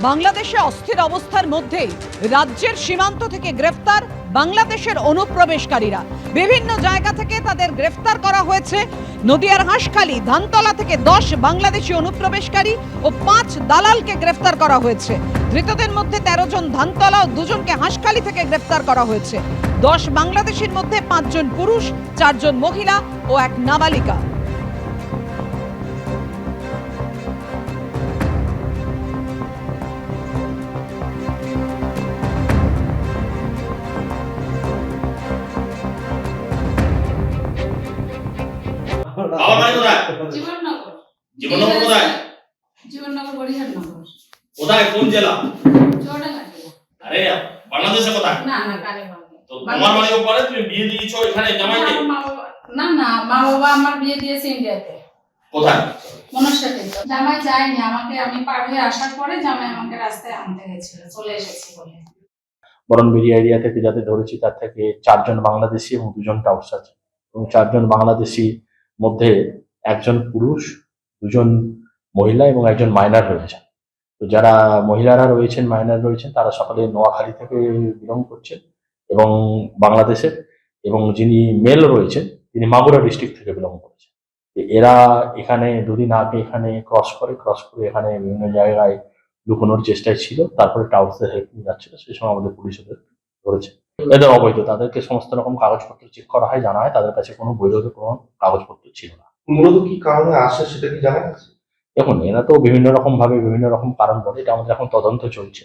বাংলাদেশে অস্থির অবস্থার মধ্যেই রাজ্যের সীমান্ত থেকে গ্রেফতার বাংলাদেশের অনুপ্রবেশকারীরা। বিভিন্ন জায়গা থেকে তাদের গ্রেফতার করা হয়েছে। নদিয়ার হাঁসখালি, ধানতলা থেকে দশ বাংলাদেশি অনুপ্রবেশকারী ও পাঁচ দালালকে গ্রেফতার করা হয়েছে। ধৃতদের মধ্যে তেরো জন ধানতলা ও দুজনকে হাঁসখালি থেকে গ্রেফতার করা হয়েছে। দশ বাংলাদেশির মধ্যে পাঁচজন পুরুষ, চারজন মহিলা ও এক নাবালিকা। বাবার বাড়ি কোথায়? জীবননগর। জীবননগর কোথায়? জীবননগর বরিহারনগর কোথায়? কোন জেলা? চৌডাঙ্গা আরে বাংলাদেশে কোথায়? না না কানে তো তোমার বাড়িও পরে? তুমি বিয়ে দিয়েছ এখানে জামাইকে? আমার মা বাবা- না না মা বাবা আমার বিয়ে দিয়েছে ইন্ডিয়াতে। কোথায়? মনস্টাতে জামাই যায়নি আমাকে আমি পার হয়ে আসার পরে জামাই আমাকে রাস্তায় আনতে গেছিল চলে এসেছি বলে। বরণবেড়ি এরিয়া থেকে যাতে ধরেছি তার থেকে চারজন বাংলাদেশি এবং দুজন টাউস আছে এবং চারজন বাংলাদেশি মধ্যে একজন পুরুষ, দুজন মহিলা এবং একজন মাইনার রয়েছে তো যারা মহিলারা রয়েছেন মাইনার রয়েছেন, তারা সকলে নোয়াখালী থেকে বিলং করছেন এবং বাংলাদেশের এবং যিনি মেল রয়েছেন, তিনি মাগুরা ডিস্ট্রিক্ট থেকে বিলং করেছেন। এরা এখানে দুদিন আগে এখানে ক্রস করে ক্রস করে এখানে বিভিন্ন জায়গায় লুকোনোর চেষ্টায় ছিল, তারপরে টাউসের হেল্প নিয়ে যাচ্ছিল, সেই সময় আমাদের পুলিশ ওদের ধরেছে। এদের অবৈধ। তাদেরকে সমস্ত রকম কাগজপত্র চেক করা হয় জানা হয় তাদের কাছে কোনো বৈধ কোনো কাগজপত্র ছিল না। মূলত কি কারণে আসে সেটা কি জানা গেছে? দেখুন এরা তো বিভিন্ন রকম ভাবে বিভিন্ন রকম কারণ বলে এটা আমাদের এখন তদন্ত চলছে।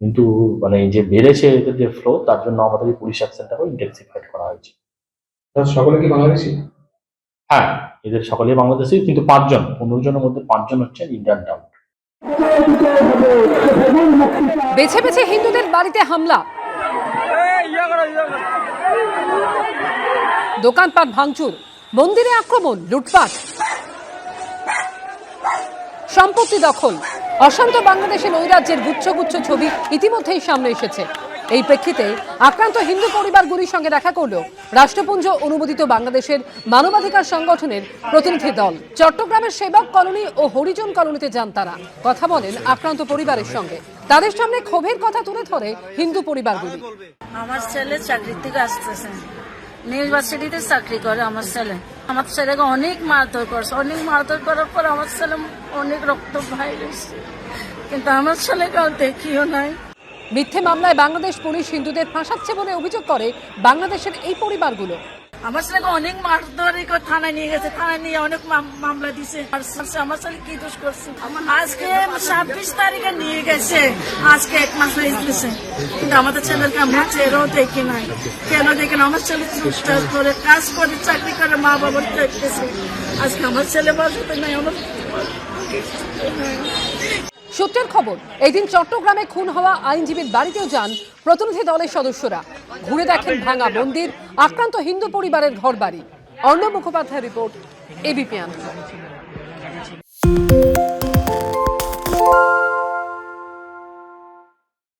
কিন্তু মানে যে বেড়েছে এদের যে ফ্লো তার জন্য আমাদের এই পুলিশ অ্যাকশনটাকে ইন্টেন্সিফাইড করা হয়েছে। সকলে কি বাংলাদেশি? হ্যাঁ এদের সকলেই বাংলাদেশি কিন্তু পাঁচজন পনেরো জনের মধ্যে পাঁচজন হচ্ছে ইন্ডিয়ান টাউন বেছে বেছে হিন্দুদের বাড়িতে হামলা। দোকানপাট ভাঙচুর, মন্দিরে আক্রমণ, লুটপাট। সম্পত্তি দখল, অশান্ত বাংলাদেশের নৈরাজ্যের গুচ্ছ গুচ্ছ ছবি ইতিমধ্যেই সামনে এসেছে। এই প্রেক্ষিতে আক্রান্ত হিন্দু পরিবারগুলির সঙ্গে দেখা করল রাষ্ট্রপুঞ্জ অনুমোদিত বাংলাদেশের মানবাধিকার সংগঠনের প্রতিনিধি দল। চট্টগ্রামের সেবক কলোনি ও হরিজন কলোনিতে যান তারা। কথা বলেন আক্রান্ত পরিবারের সঙ্গে। তাদের সামনে ক্ষোভের কথা তুলে ধরে হিন্দু পরিবারগুলি। আমার ছেলে চাকরির থেকে আসতেছে। ইউনিভার্সিটিতে চাকরি করে আমার ছেলে। আমার ছেলেকে অনেক মারধর করছে। অনেক মারধর করার পর আমার ছেলে অনেক রক্ত ভাই গেছে কিন্তু আমার ছেলেকে আর দেখিও নাই। মিথ্যে মামলায় বাংলাদেশ পুলিশ হিন্দুদের ফাঁসাচ্ছে বলে অভিযোগ করে বাংলাদেশের এই পরিবারগুলো। আমার ছেলেকে অনেক মারধর করে থানায় নিয়ে গেছে থানায় নিয়ে অনেক মামলা দিছে। আমার ছেলে কি দোষ করছে? আজকে ছাব্বিশ তারিখে নিয়ে গেছে আজকে এক মাস হয়ে গেছে। কিন্তু আমাদের ছেলেকে আমরা চেয়েও দেখি নাই। কেন দেখি না? আমার ছেলে চুপচাপ করে কাজ করে চাকরি করে মা বাবার দেখতেছে আজকে আমার ছেলে বাসাতে নাই আমার সূত্রের খবর এই দিন চট্টগ্রামে খুন হওয়া আইনজীবীর বাড়িতেও যান প্রতিনিধি দলের সদস্যরা। ঘুরে দেখেন ভাঙা মন্দির, আক্রান্ত হিন্দু পরিবারের ঘরবাড়ি। Arnab Mukhopadhyay report ABP Ananda.